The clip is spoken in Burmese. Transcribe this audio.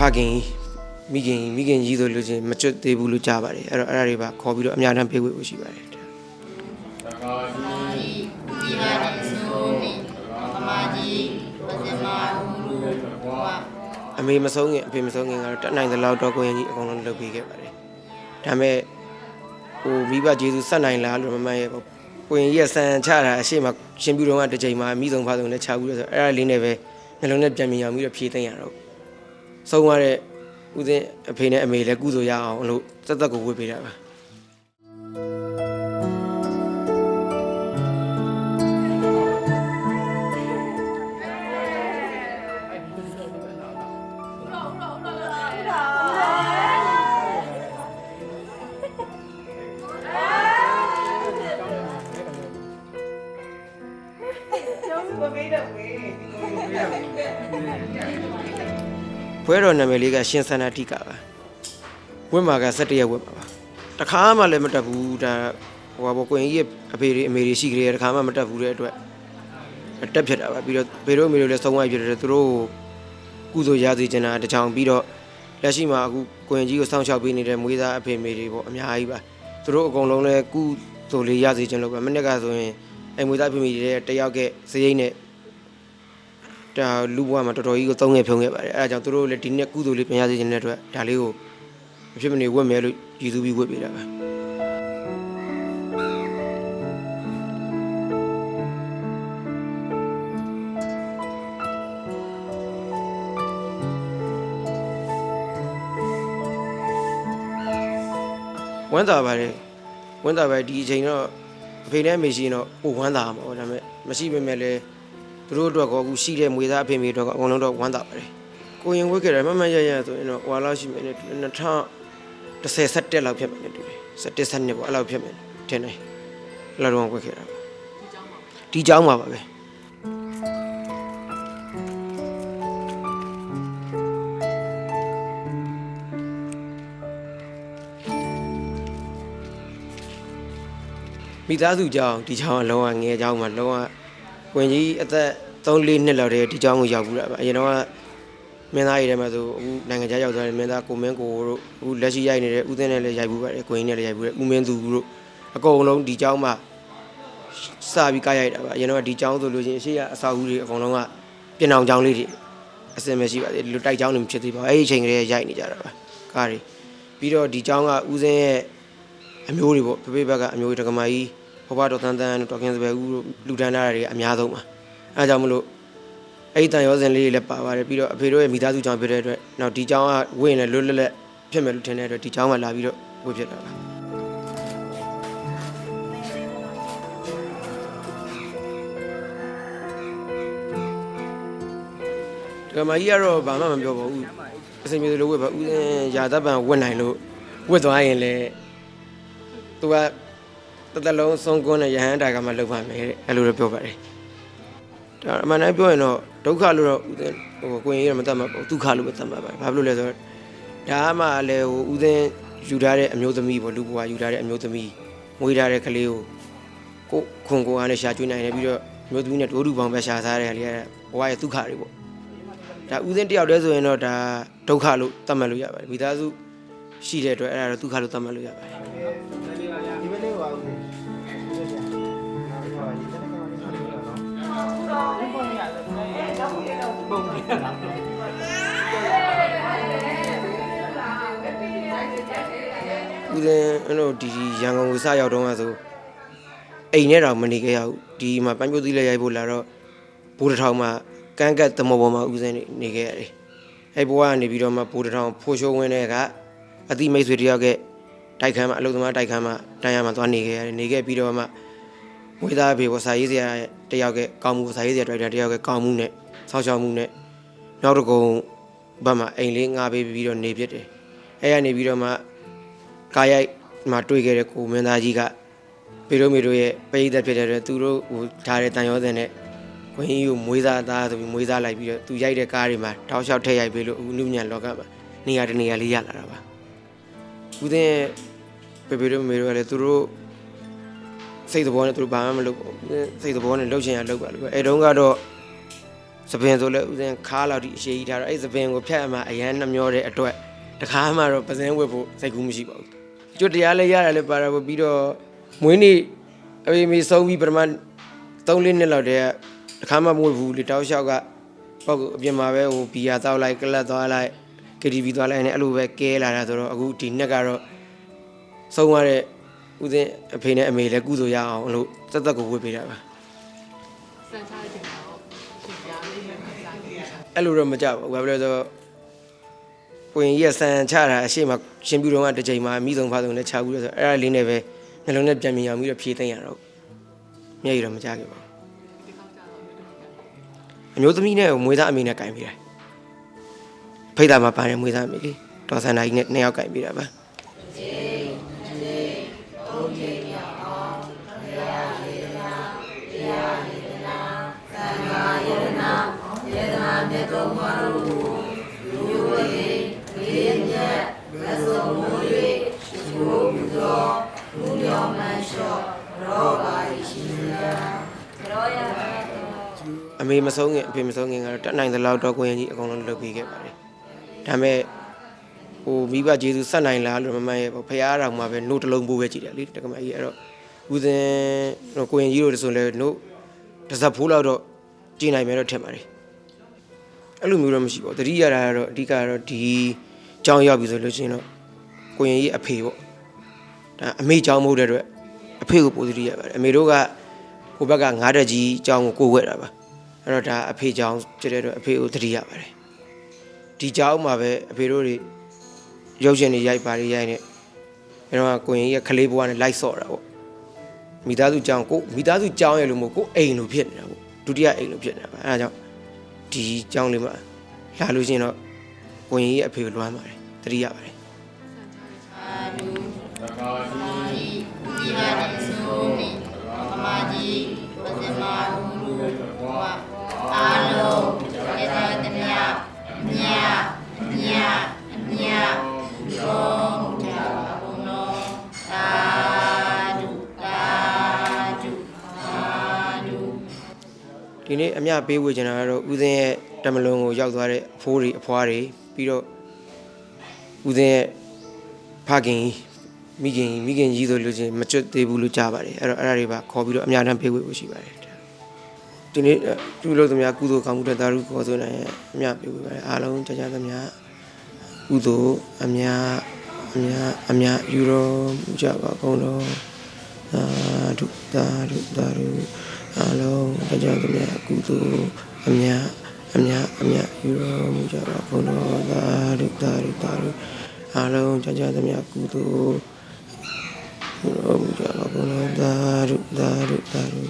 ဖခင်မိခင်မိခင်ကြီးဆိုလို့ချင်းမကျွတ်သေးဘူးလို့ကြားပါတယ်အဲ့တော့အဲ့ဒါတွေပါခေါ်ပြီးတော့အများတန်းပေးဝေဖို့ရှိပါတယ်အမေမဆုံးခင်အဖေမဆုံးခင်ကတော့တက်နိုင်တဲ့လောက်တော့ကိုရင်ကြီးအကုန်လုံးလုပ်ပေးခဲ့ပါတယ်။ဒါပေမဲ့ဟိုမိဘကျေးဇူးဆက်နိုင်လားလို့မမှန်ရဲ့ပေါ့။ကိုရင်ကြီးကစံချတာအရှိမရှင်ပြူတော့ကတစ်ချိန်မှာမိဆုံးဖားဆုံးနဲ့ခြာဘူးလို့ဆိုအဲ့ဒါလေးနဲ့ပဲနှလုံးနဲ့ပြန်မြင်အောင်ပြီးတော့ဖြည့်သိမ့်ရတော့ ဆုံးသွားတဲ့ဦးစင်းအဖေနဲ့အမေလည်းကုသိုလ်ရအောင်လို့သက်သက်ကိုဝေ့ပေးတာပါ။ ဘွဲတော်နာမည်လေးကရှင်ဆန္ဒတိကပါဝင့်မာက17ရက်ဝင့်ပါပါတခါမှလည်းမတက်ဘူးဒါဟိုဘောကိုရင်ကြီးရဲ့အဖေတွေအမေတွေရှိကြတယ်တခါမှမတက်ဘူးတဲ့အတွက်တက်ဖြစ်တာပါပြီးတော့ဖေတို့အမေတို့လည်းဆုံးဝိုင်းဖြစ်တယ်သူတို့ကုသိုလ်ရစေချင်တာတကြောင်ပြီးတော့လက်ရှိမှာအခုကိုရင်ကြီးကိုစောင့်ရှောက်ပေးနေတဲ့မွေးသားအဖေအမေတွေပေါ့အများကြီးပါသူတို့အကုန်လုံးလည်းကုသိုလ်လေးရစေချင်လို့ပဲမနေ့ကဆိုရင်အဲမွေးသားအဖေအမေတွေတယောက်ကစရိတ်နဲ့ ဒါလူဘွားမှာတော်တော်ကြီးကိုသုံးငယ်ဖြုံးခဲ့ပါတယ်အဲဒါကြောင့်သူတို့လည်းဒီနေ့ကုသိုလ်လေးပြန်ရစေချင်တဲ့အတွက်ဒါလေးကိုမဖြစ်မနေဝတ်မယ်လို့ရည်သူပြီးဝတ်ပေးတာပါဝမ်းသာပါတယ်ဝမ်းသာပဲဒီအချိန်တော့အဖေနဲ့အမေရှိရင်တော့ပိုဝမ်းသာမှာပေါ့ဒါပေမဲ့မရှိပေမဲ့လည်း သူတို့အတွက်ကောအခုရှိတဲ့မွေသားအဖေမေအတွက်ကောအကုန်လုံးတော့ဝမ်းသာပါတယ်ကိုရင်ဝတ်ခဲ့တယ်မမရရဆိုရင်တော့ဟွာလောက်ရှိမယ်နဲ့2010 17လောက်ဖြစ်မယ်နဲ့တူတယ်17 17ပေါ့အဲ့လောက်ဖြစ်မယ်ထင်တယ်အဲ့လောက်တော့ဝတ်ခဲ့တာပါဒီเจ้าမှာပါပဲမိသားစုเจ้าဒီเจ้าကလုံးဝငယ်เจ้าမှာလုံးဝ ဝင်ကြီးအသက် 3 4နှစ်လောက်တည်းဒီကျောင်းကိုရောက်ဘူးတာပါအရင်တော့ကမင်းသားရည်ထဲမှာဆိုအခုနိုင်ငံခြားရောက်သွားတယ်မင်းသားကိုမင်းကိုတို့အခုလက်ရှိရိုက်နေတဲ့ဦးသိန်းနဲ့လည်းရိုက်ဘူးပါတယ်ကိုင်းနဲ့လည်းရိုက်ဘူးတယ်ဦးမင်းသူတို့အကုန်လုံးဒီကျောင်းမှာစပြီးကားရိုက်တာပါအရင်တော့ကဒီကျောင်းဆိုလို့ချင်းအရှိရအဆောက်အဦတွေအကုန်လုံးကပြင်အောင်ကျောင်းလေးတွေအစင်မရှိပါသေးလူတိုက်ကျောင်းတွေမဖြစ်သေးပါဘူးအဲ့ဒီအချိန်ကလေးရိုက်နေကြတာပါကားတွေပြီးတော့ဒီကျောင်းကဦးစင်းရဲ့အမျိုးတွေပေါ့ဖေဖေဘက်ကအမျိုးတွေတက္ကမကြီးဘဘတော်တန်းတန်းတို့တော်ကင်းစပယ်ဦးတို့လူတန်းသားတွေအများဆုံးပါ အဲဒါကြောင့်မလို့အဲ့ဒီတန်ရောစင်လေးတွေလည်းပါပါတယ်ပြီးတော့အဖေတို့ရဲ့မိသားစုကြောင့်ဖြစ်တဲ့အတွက်နောက်ဒီကြောင်းကဝင့်လည်းလွတ်လပ်လပ်ဖြစ်မယ်လို့ထင်တဲ့အတွက်ဒီကြောင်းမှာလာပြီးတော့ဝင့်ဖြစ်တာပါဒီကမကြီးကတော့ဘာမှမပြောပါဘူးအစင်မျိုးလိုဝင့်ပါဦးစင်းရာသက်ပံဝင့်နိုင်လို့ဝင့်သွားရင်လည်းသူကတစ်သက်လုံးဆုံးကွန်းတဲ့ရဟန်းတာကမှလောက်ပါမယ်တဲ့အဲ့လိုတော့ပြောပါတယ် ဒါအမှန်တမ်းပြောရင်တော့ဒုက္ခလို့တော့ဦးသိန်းဟိုကိုရင်ကြီးတော့မတတ်မှာပေါ့ဒုက္ခလို့ပဲတတ်မှာပါဘာဖြစ်လို့လဲဆိုတော့ဒါမှလည်းဟိုဦးသိန်းယူထားတဲ့အမျိုးသမီးပေါ့လူဘွားယူထားတဲ့အမျိုးသမီးမွေးထားတဲ့ကလေးကိုကိုခွန်ကိုအားနဲ့ရှာကျွေးနိုင်တယ်ပြီးတော့အမျိုးသမီးနဲ့ဒိုးဒူပေါင်းပဲရှာစားတဲ့ကလေးကဘဝရဲ့ဒုက္ခတွေပေါ့ဒါဦးသိန်းတယောက်တည်းဆိုရင်တော့ဒါဒုက္ခလို့တတ်မှတ်လို့ရပါတယ်မိသားစုရှိတဲ့အတွက်အဲ့ဒါတော့ဒုက္ခလို့တတ်မှတ်လို့ရပါတယ် ဦးစင်းအဲ့လိုဒီရန်ကုန်ကိုစရောက်တော့ကဆိုအိမ်နဲ့တော့မနေခဲ့ရဘူးဒီမှာပန်းပြိုးသီးလေးရိုက်ဖို့လာတော့ဘိုးတစ်ထောင်မှာကန်းကတ်သမဘောမှာဦးစင်းနေနေခဲ့ရတယ်အဲ့ဘဝကနေပြီးတော့မှဘိုးတစ်ထောင်ဖိုးရှိုးဝင်းတဲ့ကအတိမိတ်ဆွေတယောက်ကတိုက်ခန်းမှာအလုပ်သမားတိုက်ခန်းမှာတန်းရမှာသွားနေခဲ့ရတယ်နေခဲ့ပြီးတော့မှဝေသားဖေဘောစာရေးစရာတယောက်ကကောင်းမှုစာရေးစရာဒရိုက်တာတယောက်ကကောင်းမှုနဲ့ဆောင်းရှောင်းမှုနဲ့ နောက်တစ်ကုံဘက်မှာအိမ်လေးငါပေးပြီးတော့နေပြစ်တယ်အဲ့ရနေပြီးတော့မှကာရိုက်မှာတွေ့ခဲ့တဲ့ကိုမင်းသားကြီးကပေတို့မေတို့ရဲ့ပရိသတ်ဖြစ်တဲ့အတွက်သူတို့ဟိုထားတဲ့တန်ရောစင်နဲ့ခွင်းကြီးကိုမွေးစားသားဆိုပြီးမွေးစားလိုက်ပြီးတော့သူရိုက်တဲ့ကားတွေမှာတောက်လျှောက်ထည့်ရိုက်ပေးလို့အခုနုညံလောကမှာနေရာတနေရာလေးရလာတာပါဦးသိန်းပေပေတို့မေတို့ကလည်းသူတို့စိတ်သဘောနဲ့သူတို့ဘာမှမလုပ်ဘူးဦးသိန်းစိတ်သဘောနဲ့လှုပ်ချင်ရလှုပ်ပါလို့ပဲအဲတုန်းကတော့ စပင်ဆိုလဲဥစဉ်ခါလောက်ထိအရှိကြီးထားတော့အဲ့စပင်ကိုဖြတ်အမှအရန်နှမျောတဲ့အတွက်တခါမှတော့ပစင်းဝတ်ဖို့စိတ်ကူးမရှိပါဘူးကျွတ်တရားလည်းရတယ်လည်းပါတာပေါ့ပြီးတော့မွေးနေ့အမေမေဆုံးပြီးပထမ3လေးနှစ်လောက်တည်းကတခါမှမဝတ်ဘူးလေတောက်လျှောက်ကပေါ့ကအပြင်မှာပဲဟိုဘီယာတောက်လိုက်ကလတ်သွားလိုက် KTV သွားလိုက်နဲ့အဲ့လိုပဲကဲလာတာဆိုတော့အခုဒီနှစ်ကတော့ဆုံးသွားတဲ့ဥစဉ်အဖေနဲ့အမေလည်းကုသိုလ်ရအောင်လို့သက်သက်ကိုဝတ်ပေးတာပါ အဲ့လိုတော့မကြပါဘူးဘာဖြစ်လို့လဲဆိုတော့ကိုရင်ကြီးကဆန်ချတာအရှိမရှင်ပြူတော့ကတစ်ချိန်မှာမိဆုံးဖားဆုံးနဲ့ချဘူးလို့ဆိုတော့အဲ့ဒါလေးနဲ့ပဲနှလုံးနဲ့ပြန်မြင်အောင်ပြီးတော့ဖြည့်သိမ့်ရတော့မျက်ရည်တော့မကြခဲ့ပါဒီကောက်ကြတော့ဒီလိုပဲဘူးအမျိုးသမီးနဲ့မွေးသားအမေနဲ့ကင်ပြီးတယ်ဖိတ်တာမှာပါတယ်မွေးသားအမေလေးဒေါ်စန္ဒာကြီးနဲ့နှစ်ယောက်ကင်ပြီးတာပါ အမေမဆုံးခင်အဖေမဆုံးခင်ကတော့တက်နိုင်သလောက်တော့ကိုရင်ကြီးအကုန်လုံးလုပ်ပေးခဲ့ပါတယ်ဒါပေမဲ့ဟိုမိဘကျေးဇူးဆက်နိုင်လားလို့မမှန်ရဲ့ပေါ့ဖရားတော်မှာပဲနှုတ်တစ်လုံးပိုးပဲကြည့်တယ်လေတက္ကမကြီးအဲ့တော့ဦးစင်ဟိုကိုရင်ကြီးတို့ဆိုလဲနှုတ်တစ်စပ်ဖိုးလောက်တော့ကြည်နိုင်မယ်တော့ထင်ပါတယ် အဲ့လိုမျိုးတော့မရှိပါဘူးတတိယတာကတော့အဓိကကတော့ဒီကြောင်းရောက်ပြီဆိုလို့ရှိရင်တော့ကိုရင်ကြီးအဖေပေါ့ဒါအမေကြောင်းမဟုတ်တဲ့အတွက်အဖေကိုပို့သတိရပါတယ်အမေတို့ကကိုဘက်ကငါးတက်ကြီးကြောင်းကိုကိုဝက်တာပါအဲ့တော့ဒါအဖေကြောင့်ဖြစ်တဲ့အတွက်အဖေကိုသတိရပါတယ်ဒီကြောင့်မှာပဲအဖေတို့တွေရုပ်ရှင်တွေရိုက်ပါတွေရိုက်နေအဲ့တော့ကိုရင်ကြီးကခလေးဘွားနဲ့လိုက်ဆော့တာပေါ့မိသားစုကြောင့်ကိုမိသားစုကြောင့်ရလို့မဟုတ်ကိုအိမ်လိုဖြစ်နေတာပေါ့ဒုတိယအိမ်လိုဖြစ်နေတာပါအဲ့ဒါကြောင့် ဒီကြောင့်လေးမှာလာလို့ရှရင်တော့ကိုရင်ကြီးအဖေကိုလွမ်းပါတယ်သတိရပါတယ်အာလုံးကျေသာတမြမြမြမြ နေ့အမျှပေးဝေချင်တာကတော့ဦးစင်းရဲ့တမလွန်ကိုရောက်သွားတဲ့အဖိုးတွေအဖွားတွေပြီးတော့ဦးစင်းရဲ့ဖခင်ကြီးမိခင်ကြီးမိခင်ကြီးဆိုလို့ချင်းမကျွတ်သေးဘူးလို့ကြားပါတယ်အဲ့တော့အဲ့ဒါတွေပါခေါ်ပြီးတော့အများတန်းပေးဝေဖို့ရှိပါတယ်ဒီနေ့ပြုလို့သမျှကုသိုလ်ကောင်းမှုတဲ့သာဓုခေါ်ဆိုနိုင်ရဲ့အမျှပေးဝေပါတယ်အားလုံးကြာကြာသမျှကုသိုလ်အမျှအမျှအမျှယူတော်မူကြပါကုန်တော်သာဓုသာဓုသာဓု အားလုံးကြာကြာသမျှကုသိုလ်အမျှအမျှအမျှယူတော်မူကြပါကုန်တော်သာဓုသာဓုသာဓုအားလုံးကြာကြာသမျှကုသိုလ်ယူတော်မူကြပါကုန်တော်သာဓုသာဓုသာဓု